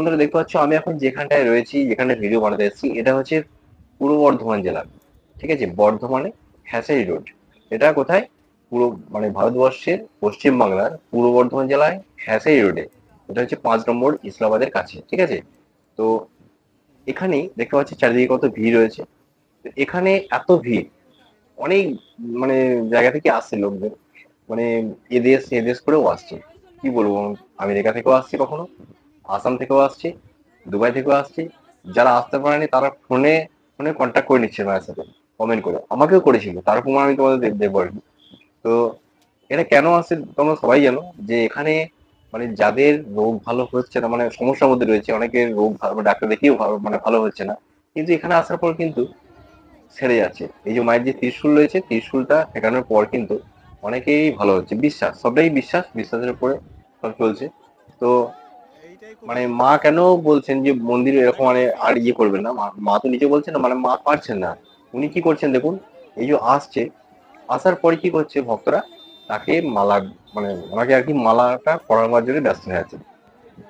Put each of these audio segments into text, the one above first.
বন্ধুরা দেখতে পাচ্ছ, আমি এখন যেখানটায় রয়েছি যেখানে ভিডিও বানাতে এসেছি, এটা হচ্ছে পূর্ব বর্ধমান জেলা। ঠিক আছে? বর্ধমানে হ্যাসারি রোড। এটা কোথায়? পুরো মানে ভারতবর্ষের পশ্চিম বাংলার পূর্ব বর্ধমান জেলায় হ্যাসারি রোডে। এটা হচ্ছে পাঁচ নম্বর ইসলামাবাদের কাছে। ঠিক আছে? তো এখানেই দেখতে পাচ্ছি চারিদিকে কত ভিড় রয়েছে। এখানে এত ভিড়, অনেক মানে জায়গা থেকে আসছে লোকজন। মানে এদেশ এদেশ করেও আসছে। কি বলব, আমেরিকা থেকেও আসছে কখনো? আসাম থেকেও আসছি, দুবাই থেকেও আসছি। যারা আসতে পারেনি, তারা ফোনে ফোনে কন্ট্যাক্ট করে নিচ্ছে মায়ের সাথে কমেন্ট করে। আমাকেও করেছিল, তার প্রমাণ আমি তোমাদের দেবো আর তো এটা কেন আসছে, তোমরা সবাই জানো যে এখানে মানে যাদের রোগ ভালো হচ্ছে না মানে সমস্যার মধ্যে রয়েছে, অনেকের রোগ ভালো ডাক্তার দেখিয়েও মানে ভালো হচ্ছে না। কিন্তু এখানে আসার পর কিন্তু ছেড়ে যাচ্ছে। এই যে মায়ের যে ত্রিশূল রয়েছে, ত্রিশূলটা ঠেকানোর পর কিন্তু অনেকেই ভালো হচ্ছে। বিশ্বাস, সবটাই বিশ্বাস, বিশ্বাসের উপরে সব চলছে। তো মানে মা কেন বলছেন যে মন্দির এরকম মানে আর ইয়ে করবেন না? মা- তো নিজে বলছেন না মানে মা পারছেন না। উনি কি করছেন দেখুন, এই যে আসছে, আসার পরে কি করছে ভক্তরা? তাকে মালা মানে ওনাকে আর কি মালাটা পরানোর জন্য ব্যস্ত হয়ে আছে।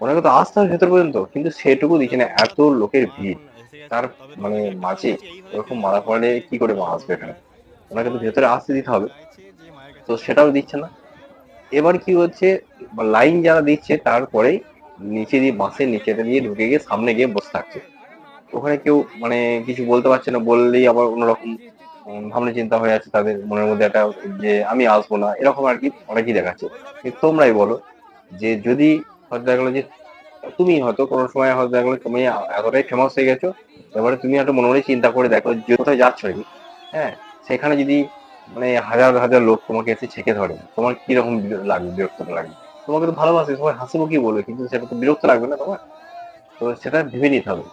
ওনাকে তো আসতে হবে ভেতর পর্যন্ত, কিন্তু সেটুকু দিচ্ছে না, এত লোকের ভিড়। তার মানে মাঝে ওরকম মালা পড়লে কি করে মা আসবে এখানে? ওনাকে তো ভেতরে আসতে দিতে হবে। তো সেটাও দিচ্ছে না। এবার কি হচ্ছে, লাইন যারা দিচ্ছে তারপরে নিচে দিয়ে বাসের নিচেটা দিয়ে ঢুকে গিয়ে সামনে গিয়ে বসে থাকছে। ওখানে কেউ মানে কিছু বলতে পারছে না, বললেই আবার অন্যরকম ভাবনা চিন্তা হয়ে আছে তাদের মনের মধ্যে একটা যে আমি আসব না, এরকম আর কি অনেকেই দেখাচ্ছে। তোমরাই বলো যে যদি হয়তো দেখা গেলো যে তুমি হয়তো কোনো সময় হয়তো দেখা গেলো তুমি এতটাই ফেমাস হয়ে গেছো, এবারে তুমি একটা মনে মনে চিন্তা করে দেখো যে কোথায় যাচ্ছ আর কি। হ্যাঁ সেখানে যদি মানে হাজার হাজার লোক তোমাকে এসে ছেঁকে ধরে, তোমার কীরকম লাগবে বিরক্ত লাগবে? তোমাকে তো ভালোবাসে, সবাই হাসি মুখি বলবে কিন্তু সেটা তো বিরক্ত লাগবে না তোমার। তো সেটা ভেবে নিতে হবে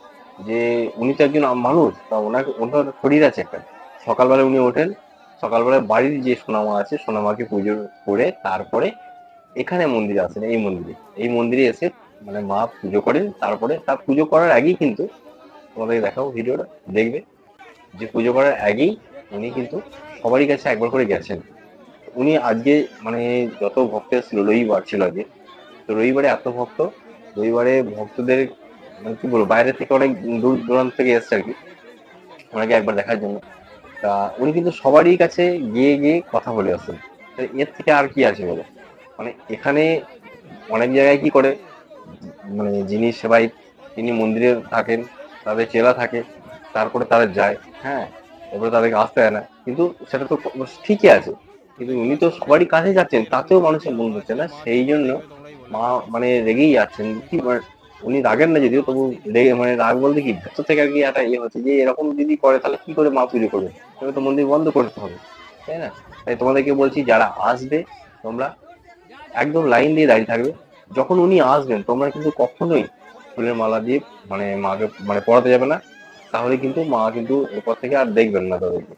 যে উনি তো একজন মানুষ, তা ওনাকে, ওনার শরীর আছে একটা। সকালবেলা উনি ওঠেন, সকালবেলা বাড়ির যে সোনামা আছে, সোনামাকে পুজো করে তারপরে এখানে মন্দিরে আসেন, এই মন্দিরে। এই মন্দিরে এসে মানে মা পুজো করেন, তারপরে তার পুজো করার আগেই কিন্তু তোমাদের দেখাও ভিডিওটা, দেখবে। যে পুজো করার আগেই উনি কিন্তু সবারই কাছে একবার করে গেছেন। উনি আজকে মানে যত ভক্ত ছিল, রবিবার ছিল আজকে। তো রবিবারে এত ভক্ত, রবিবারে ভক্তদের মানে কি বলব, বাইরে থেকে অনেক দূর দূরান্ত থেকে এসছে আর কি, ওনাকে একবার দেখার জন্য। তা উনি কিন্তু সবারই কাছে গিয়ে গিয়ে কথা বলে আসেন। এর থেকে আর কি আছে বলো? মানে এখানে অনেক জায়গায় কি করে? মানে যিনি সেবাই তিনি মন্দিরে থাকেন, তাদের চেলা থাকে, তারপরে তারা যায় হ্যাঁ? এবারে তাদেরকে আসতে হয় না। কিন্তু সেটা তো ঠিকই আছে। কিন্তু উনি তো সবারই কাছে যাচ্ছেন, তাতেও মানুষের মন হচ্ছে না। সেই জন্য মা মানে রেগেই যাচ্ছেন। কি মানে উনি রাগেন না যদিও, তবু রেগে মানে রাগ বলতে কি, ভেতর থেকে আর কি একটা ইয়ে হচ্ছে যে, এরকম যদি করে, তাহলে কি করে মা পুজো করবে? তবে তো মন্দির বন্ধ করতে হবে, তাই না? তাই তোমাদেরকে বলছি, যারা আসবে, তোমরা একদম লাইন দিয়ে দাঁড়িয়ে থাকবে। যখন উনি আসবেন, তোমরা কিন্তু কখনোই ফুলের মালা দিয়ে মানে মাকে মানে পড়াতে যাবে না। তাহলে কিন্তু মা কিন্তু এরপর থেকে আর দেখবেন না তাদেরকে।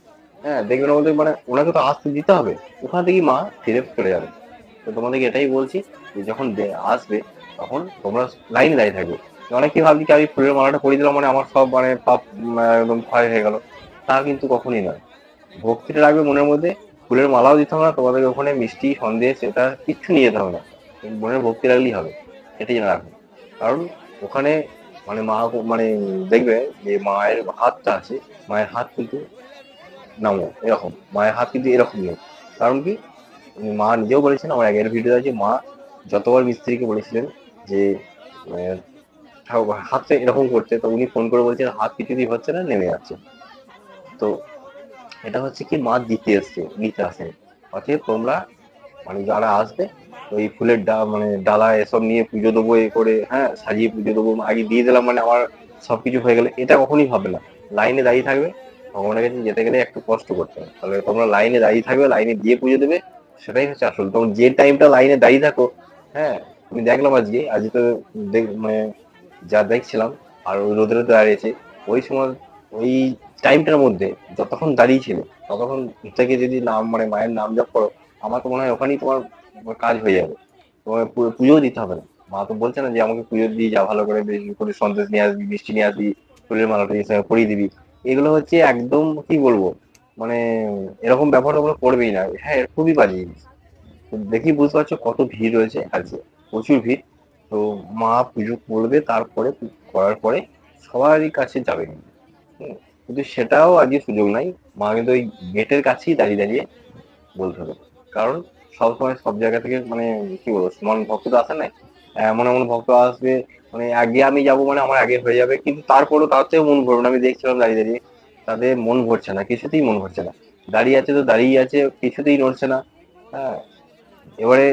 হ্যাঁ দেখবেন বলতে মানে ওনাকে তো আসতে দিতে হবে। ওখান থেকেই মা ফিরে চলে যাবে। তো তোমাদেরকে এটাই বলছি যে যখন আসবে, তখন তোমরা লাইনে দাঁড়িয়ে থাকবে। অনেকে ভাবছি আমি ফুলের মালাটা পরিয়ে দিলাম মানে আমার সব মানে পাপ একদম ক্ষয় হয়ে গেল। তা কিন্তু কখনই নয়। ভক্তিটা রাখবে মনের মধ্যে, ফুলের মালাও দিতে হবে না, তোমাদেরকে ওখানে মিষ্টি, সন্দেশ, এটা কিচ্ছু নিয়ে যেতে হবে না। মনের ভক্তি রাখলেই হবে, এটাই জেনে রাখবে। কারণ ওখানে মানে মা মানে দেখবে যে মায়ের হাতটা আছে, মায়ের হাত কিন্তু নামো, এরকম। মায়ের হাত কিন্তু এরকম নেই কারণ কি? মা নিজেও বলেছেন, আমার আগের ভিডিও আছে মা যতবার মিস্ত্রিকে বলেছিলেন যে ঠাকুর- হাতটা এরকম করতে, তো উনি ফোন করে বলছেন, হাত কিছুতেই হচ্ছে না, নেমে যাচ্ছে। তো এটা হচ্ছে কি, মা দিতে এসছে, নিতে আসে। অতএব তোমরা মানে যারা আসবে, ওই ফুলের ডা মানে ডালা এসব নিয়ে পুজো দেবো, এ করে হ্যাঁ সাজিয়ে পুজো দেবো, আগে দিয়ে দিলাম মানে আমার সবকিছু হয়ে গেলে, এটা কখনই হবে না। লাইনে দাঁড়িয়ে থাকবে ভগবানের কাছে যেতে গেলে একটু কষ্ট করতে হবে তাহলে তোমরা লাইনে দাঁড়িয়ে থাকবে লাইনে দিয়ে পুজো দেবে, সেটাই হচ্ছে আসল। তখন যে টাইমটা লাইনে দাঁড়িয়ে থাকো হ্যাঁ আমি দেখলাম আজকে আজকে তো দেখ- মানে যা দেখছিলাম, আর ওই রোদে দাঁড়িয়েছে, ওই সময়, ওই টাইমটার মধ্যে যতক্ষণ দাঁড়িয়ে ছিল ততক্ষণ থেকে যদি নাম মানে মায়ের নাম জপ করো, আমার তো মনে হয় ওখানেই তোমার কাজ হয়ে যাবে। তোমার পু- পুজোও দিতে হবে না। মা তো বলছে না যে, আমাকে পুজো দিয়ে যা ভালো করে করে সন্দেশ নিয়ে আসবি, মিষ্টি নিয়ে আসবি ফুলের মালাটা পরিয়ে দিবি। এগুলো হচ্ছে একদম কি বলব? মানে এরকম ব্যাপার ওগুলো করবেই না। হ্যাঁ খুবই বাজে জিনিস। দেখি বুঝতে পারছ কত ভিড় রয়েছে আজকে। প্রচুর ভিড়। তো মা পুজো করবে তারপরে করার পরে সবারই কাছে যাবে। কিন্তু সেটাও আজকে সুযোগ নাই। মা কিন্তু ওই গেটের কাছেই দাঁড়িয়ে দাঁড়িয়ে বলতে হবে। কারণ সবসময় সব জায়গা থেকে মানে কি বলব, সমান ভক্ত তো আসে না। এমন এমন ভক্ত আসবে মানে আগে আমি যাব মানে আমার আগে হয়ে যাবে কিন্তু তারপরেও তার থেকে মন ভরবে না। আমি দেখছিলাম দাঁড়িয়ে দাঁড়িয়ে তাদের মন ভরছে না কিছুতেই মন ভরছে না। দাঁড়িয়ে আছে তো দাঁড়িয়ে আছে কিছুতেই নড়ছে না। হ্যাঁ এবারে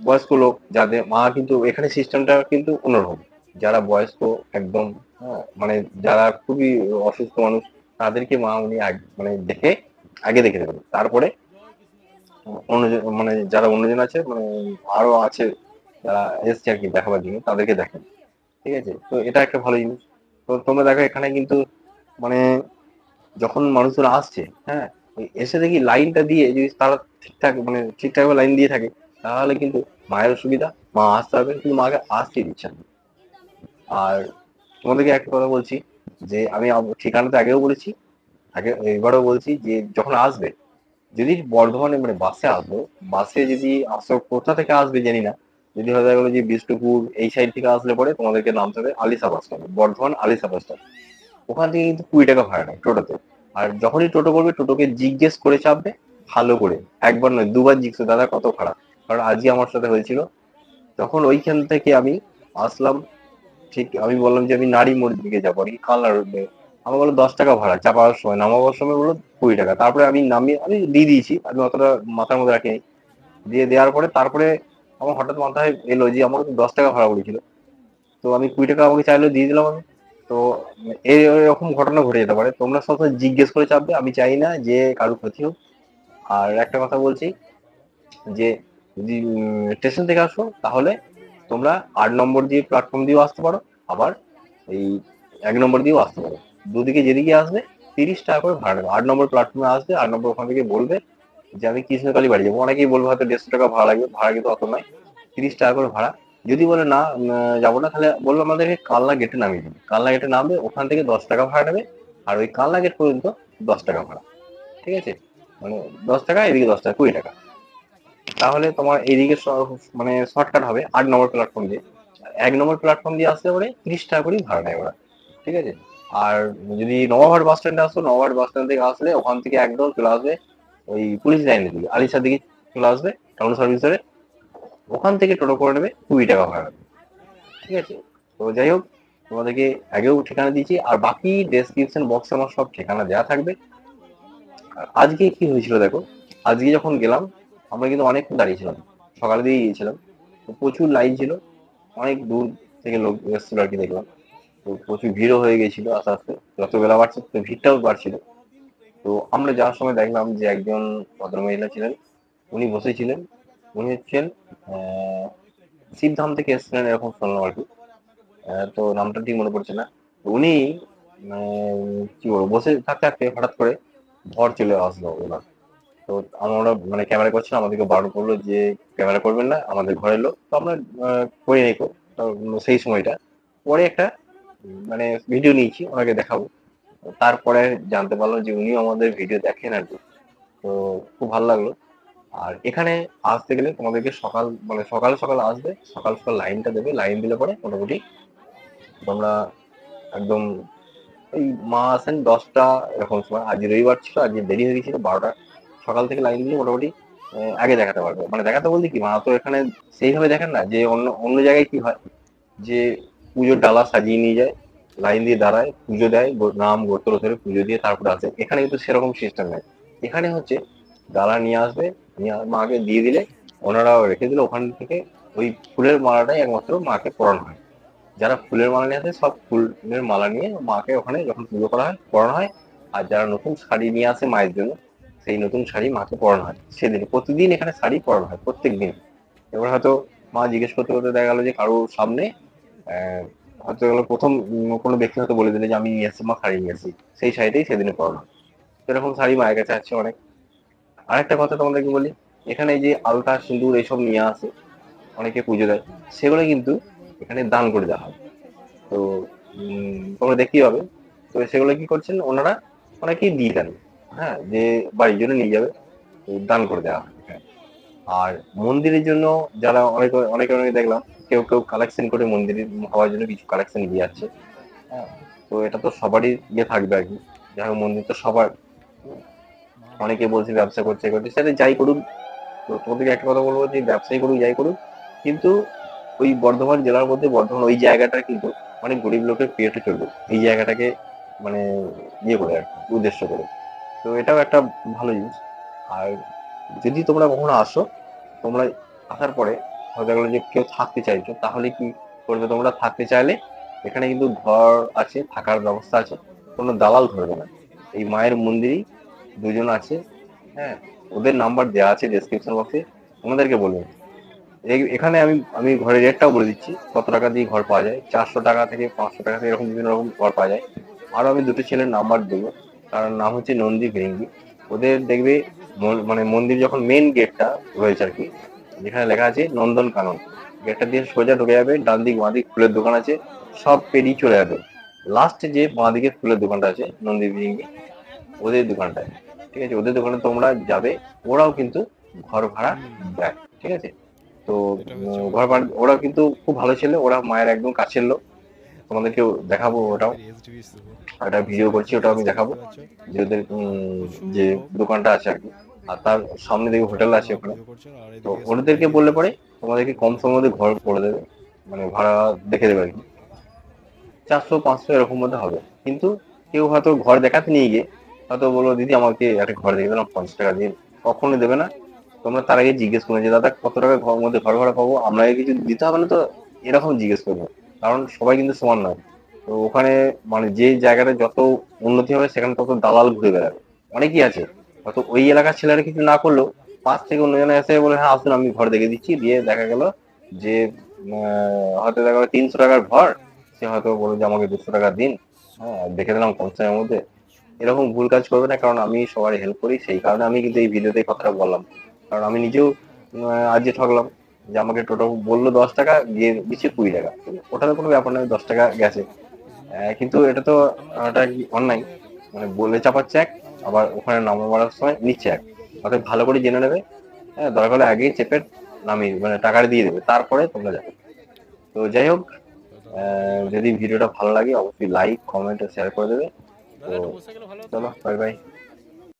বয়স্ক লোক যাদের মা কিন্তু এখানে সিস্টেমটা কিন্তু অন্যরকম। যারা বয়স্ক একদম হ্যাঁ, মানে যারা খুবই অসুস্থ মানুষ তাদেরকে মা উনি মানে দেখে আগে দেখে দেবেন। তারপরে অন্যজন মানে যারা অন্যজন আছে মানে আরও আছে যারা এসছে আর কি দেখাবার জন্য, তাদেরকে দেখেন। ঠিক আছে? তো এটা একটা ভালো জিনিস। তো তোমরা দেখো এখানে কিন্তু মানে যখন মানুষরা আসছে হ্যাঁ এসে দেখি লাইনটা দিয়ে যদি তারা ঠিকঠাক মানে ঠিকঠাক লাইন দিয়ে থাকে, তাহলে কিন্তু মায়ের সুবিধা মা আসতে পারবে কিন্তু মাকে আসতে দিচ্ছে না। আর তোমাদেরকে একটা কথা বলছি, যে আমি ঠিকানাটা আগেও বলেছি, আগে এবারও বলছি যে যখন আসবে, যদি বর্ধমানে মানে বাসে আসব, বাসে যদি আসো, কোথা থেকে আসবে জানি না যদি হয়ে গেলো যে বিষ্ণুপুর এই সাইড থেকে আসলে পরে তোমাদেরকে নামতে হবে Alisha bus stand Bardhaman Alisha bus stand ওখান থেকে কিন্তু কুড়ি টাকা ভাড়া নেয় টোটোতে। আর যখনই টোটো করবে, টোটোকে জিজ্ঞেস করে চাপবে, ভালো করে। একবার নয়, দুবার জিজ্ঞেস দাদা, কত ভাড়া? কারণ আজকে আমার সাথে হয়েছিল। তখন ওইখান থেকে আমি আসলাম, ঠিক আমি বললাম যে আমি নারী মোড়ের দিকে যাব, আর কি কালনা রোড আমার বলল দশ টাকা ভাড়া, চাপার সময় নামাবার সময় বলল কুড়ি টাকা। তারপরে আমি নামিয়ে, আমি দিয়ে দিয়েছি, আমি অতটা মাথার মধ্যে রাখিনি। দিয়ে দেওয়ার পরে, তারপরে আমার হঠাৎ মাথায় এলো যে আমার দশ টাকা ভাড়া পড়েছিল তো আমি কুড়ি টাকা আমাকে চাইলেও দিয়ে দিলাম আমি। তো এরকম ঘটনা ঘটে যেতে পারে। তোমরা সবসময় জিজ্ঞেস করে চাপবে, আমি চাই না যে কারও ক্ষতি হোক। আর একটা কথা বলছি যে, যদি স্টেশন থেকে আসো, তাহলে তোমরা আট নম্বর দিয়ে প্ল্যাটফর্ম দিয়েও আসতে পারো, আবার এই এক নম্বর দিয়েও আসতে পারো। দুদিকে যেদিকে আসবে, তিরিশ টাকা করে ভাড়া নেবে। আট নম্বর প্ল্যাটফর্মে আসবে, আট নম্বর ওখান থেকে বলবে যে আমি কৃষ্ণকালী বাড়ি যাব। অনেকেই বলব হয়তো দেড়শো টাকা ভাড়া লাগবে, ভাড়া কিন্তু অত নয়, তিরিশ টাকা করে ভাড়া। যদি বলে না যাব না, তাহলে বলল আমাদেরকে কালনা গেটে নামিয়ে দিবে। কালনা গেটে নামবে, ওখান থেকে দশ টাকা ভাড়া নেবে, আর ওই কালনা গেট পর্যন্ত দশ টাকা ভাড়া। ঠিক আছে? মানে দশ টাকা, এদিকে দশ টাকা, কুড়ি টাকা। তাহলে তোমার এইদিকে মানে শর্টকাট হবে আট নম্বর প্ল্যাটফর্ম দিয়ে। এক নম্বর প্ল্যাটফর্ম দিয়ে আসতে পারে তিরিশ টাকা করেই ভাড়া নেয় ওরা। ঠিক আছে? আর যদি নবাবহাট বাস স্ট্যান্ডে আসো, নবাবহাট বাস স্ট্যান্ড থেকে আসলে ওখান থেকে একদম চলে আসবে ওই পুলিশ লাইনের দিকে আলিশার দিকে চলে আসবে টাউন সার্ভিস ধরে ওখান থেকে টোটো করে নেবে, কুড়ি টাকা ভাড়া ঠিক আছে? তো যাই হোক, তোমাদেরকে আগেও ঠিকানা দিয়েছি, আর বাকি ডেসক্রিপশন বক্সে আমার সব ঠিকানা দেওয়া থাকবে। আর আজকে কি হয়েছিল দেখো, আজকে যখন গেলাম, আমরা কিন্তু অনেকক্ষণ দাঁড়িয়েছিলাম সকালে দিয়ে গিয়েছিলাম। প্রচুর লাইন ছিল, অনেক দূর থেকে লোক এসেছিল আর কি দেখলাম। তো প্রচুর ভিড়ও হয়ে গেছিল আস্তে আস্তে। যত বেলা বাড়ছে ভিড়টাও বাড়ছিল। তো আমরা যাওয়ার সময় দেখলাম যে একজন ভদ্রমহিলা ছিলেন, উনি বসেছিলেন, উনি হচ্ছেন শিবধাম থেকে এসেছিলেন এরকম শুনলাম আর কি তো নামটা ঠিক মনে পড়ছে না। উনি কি বলব, বসে থাকতে থাকতে হঠাৎ করে ঘর চলে আসলো ওনার। তো আমরা মানে ক্যামেরা করছিলাম, আমাদেরকে বারণ করল যে ক্যামেরা করবেন না, আমাদের ঘরে এলো। তো আমরা করি নাই সেই সময়টা। পরে একটা মানে ভিডিও নিয়েছি, ওনাকে দেখাবো। তারপরে জানতে পারলাম যে উনিও আমাদের ভিডিও দেখেন আর কি। তো খুব ভালো লাগল। আর এখানে আসতে গেলে তোমাদেরকে সকাল মানে সকাল সকাল আসবে, সকাল সকাল লাইনটা দেবে। লাইন দিলে পরে মোটামুটি তোমরা একদম এই মা আসেন দশটা, এরকম সময়। আজ রবিবার ছিল, আজ দেরি হয়ে গেছিল, বারোটা। সকাল থেকে লাইন দিলে মোটামুটি আগে দেখাতে পারবে। মানে দেখাতে বলতে কি মা তো এখানে সেইভাবে দেখেন না যে অন্য অন্য জায়গায় কি হয়? যে পুজোর ডালা সাজিয়ে নিয়ে যায় লাইন দিয়ে দাঁড়ায়, পুজো দেয় নাম গোত্র ধরে পুজো দিয়ে তারপরে আসে। এখানে কিন্তু সেরকম সিস্টেম নেই। এখানে হচ্ছে দাঁড়া নিয়ে আসবে, নিয়ে মাকে দিয়ে দিলে, ওনারাও রেখে দিলে, ওখান থেকে ওই ফুলের মালাটাই একমাত্র মাকে পরানো হয়। যারা ফুলের মালা নিয়ে আসে, সব ফুলের মালা নিয়ে মাকে ওখানে যখন পুজো করা হয়, পরানো হয়। আর যারা নতুন শাড়ি নিয়ে আসে মায়ের জন্য, সেই নতুন শাড়ি মাকে পরানো হয়। সেদিন প্রতিদিন এখানে শাড়ি পরানো হয়, প্রত্যেক দিন। এবার হয়তো মা জিজ্ঞেস করতে করতে দেখা গেলো যে কারোর সামনে প্রথম কোনো ব্যক্তি হয়তো বলে দিলে যে আমি নিয়ে মা শাড়ি নিয়ে সেই শাড়িটাই সেদিনে পরানো হয় সেরকম শাড়ি মায়ের কাছে আছে অনেক। আরেকটা কথা তোমাদেরকে বলি, এখানে যে আলতা, সিঁদুর এইসব নিয়ে আসে, অনেকে পুজো দেয়, সেগুলো কিন্তু এখানে দান করে দেওয়া হয়। তো তোমরা দেখতেই হবে তো সেগুলো কি করছেন, ওনারা অনেকেই দিয়ে দেন হ্যাঁ যে বাড়ির জন্য নিয়ে যাবে দান করে দেওয়া হ্যাঁ। আর মন্দিরের জন্য যারা অনেক অনেকে অনেকে দেখলাম, কেউ কেউ কালেকশন করে মন্দিরে হওয়ার জন্য কিছু কালেকশন দিয়ে যাচ্ছে। হ্যাঁ তো এটা তো সবারই ইয়ে থাকবে আর কি। যাই হোক, মন্দির তো সবার। অনেকে বলছে ব্যবসা করছে করছে, সেটা যাই করুক। তো তোমাদেরকে একটা কথা বলব যে ব্যবসায়ী করুক, যাই করুক। কিন্তু ওই বর্ধমান জেলার মধ্যে বর্ধমান ওই জায়গাটা কিন্তু অনেক গরিব লোকের পেটে চলবে। এই জায়গাটাকে মানে ইয়ে করে আর উদ্দেশ্য করে। তো এটাও একটা ভালো জিনিস। আর যদি তোমরা কখনো আসো, তোমরা আসার পরে হয়তো গেলো যে কেউ থাকতে চাইছো, তাহলে কি করবে? তোমরা থাকতে চাইলে এখানে কিন্তু ঘর আছে, থাকার ব্যবস্থা আছে, কোনো দালাল ধরবে না। এই মায়ের মন্দিরই দুজন আছে হ্যাঁ ওদের নাম্বার দেওয়া আছে ডেসক্রিপশন বক্সে ওনাদেরকে বলবেন এখানে আমি আমি ঘরের রেটটাও বলে দিচ্ছি, কত টাকা দিয়ে ঘর পাওয়া যায়, চারশো টাকা থেকে পাঁচশো টাকা থেকে এরকম বিভিন্ন রকম ঘর পাওয়া যায়। আরও আমি দুটো ছেলের নাম্বার দেবো, তার নাম হচ্ছে নন্দী ভেঙ্গি। ওদের দেখবে মন- মানে মন্দির যখন মেন গেটটা রয়েছে আর কি যেখানে লেখা আছে নন্দন কানন। গেটটা দিয়ে সোজা ঢুকে যাবে ডান দিক বাঁ দিক ফুলের দোকান আছে সব পেরিয়ে চলে যাবে। লাস্টে যে বাঁ দিকে ফুলের দোকানটা আছে নন্দী ওদের দোকানটায়। ঠিক আছে ওদের দোকানে তোমরা যাবে ওরাও কিন্তু ঘর ভাড়া দেয়। ঠিক আছে? তো ঘর ভাড়া ওরাও কিন্তু খুব ভালো ছেলে ওরা মায়ের একদম কাছের লোক। তোমাদেরকেও দেখাবো ওটাও। একটা ভিডিও করছি, ওটাও আমি দেখাবো। যে ওদের যে দোকানটা আছে আর কি। আর তার সামনে দেখবে হোটেল আছে ওখানে। তো ওদেরকে বললে পরে তোমাদেরকে কম সময়ের মধ্যে ঘর করে দেবে। মানে ভাড়া দেখে দেবে আর কি। চারশো, পাঁচশো এরকম মধ্যে হবে। কিন্তু কেউ হয়তো ঘর দেখাতে নিয়ে গিয়ে হয়তো বলল, দিদি, আমাকে একটা ঘর দেখে দিলাম পঞ্চাশ টাকা দিন কখনো দেবে না। তোমরা তার আগে জিজ্ঞেস করবে যে, দাদা, কত টাকা ঘর মধ্যে ঘর ভাড়া পাবো? আপনাকে কিছু দিতে হবে না তো? এরকম জিজ্ঞেস করব। কারণ সবাই কিন্তু সমান নয়। তো ওখানে মানে যে জায়গাটা যত উন্নতি হবে সেখানে তত দালাল ঘুরে বেড়াবে। অনেকেই আছে। হয়তো ওই এলাকার ছেলেরা কিছু না করলেও পাশ থেকে অন্যজনে এসে বলে হ্যাঁ আসুন আমি ঘর দেখে দিচ্ছি। দিয়ে দেখা গেল যে হয়তো দেখা গেলো তিনশো টাকার ঘর। সে হয়তো বলল যে আমাকে দুশো টাকা দিন। হ্যাঁ দেখে দিলাম কম সময়ের মধ্যে। এরকম ভুল কাজ করবে না কারণ আমি সবার হেল্প করি। সেই কারণে আমি কিন্তু এই ভিডিওতে কথাটা বললাম। কারণ আমি নিজেও আহ, আজ ঠকলাম। যে আমাকে টোটো বলল দশ টাকা গিয়ে দিচ্ছে কুড়ি টাকা। ওটা তো কোনো ব্যাপার নয় দশ টাকা গেছে। কিন্তু এটা তো কি অন্যায়? মানে বলে চাপাচ্ছে এক আবার ওখানে নামা মারার সময় নিচ্ছে এক। অর্থাৎ ভালো করে জেনে নেবে। হ্যাঁ দরকার হলে আগেই চেপে নামিয়ে মানে টাকাটা দিয়ে দেবে। তারপরে তোমরা যাবে। তো যাই হোক যদি ভিডিওটা ভালো লাগে অবশ্যই লাইক কমেন্ট শেয়ার করে দেবে। তো চলো বাই বাই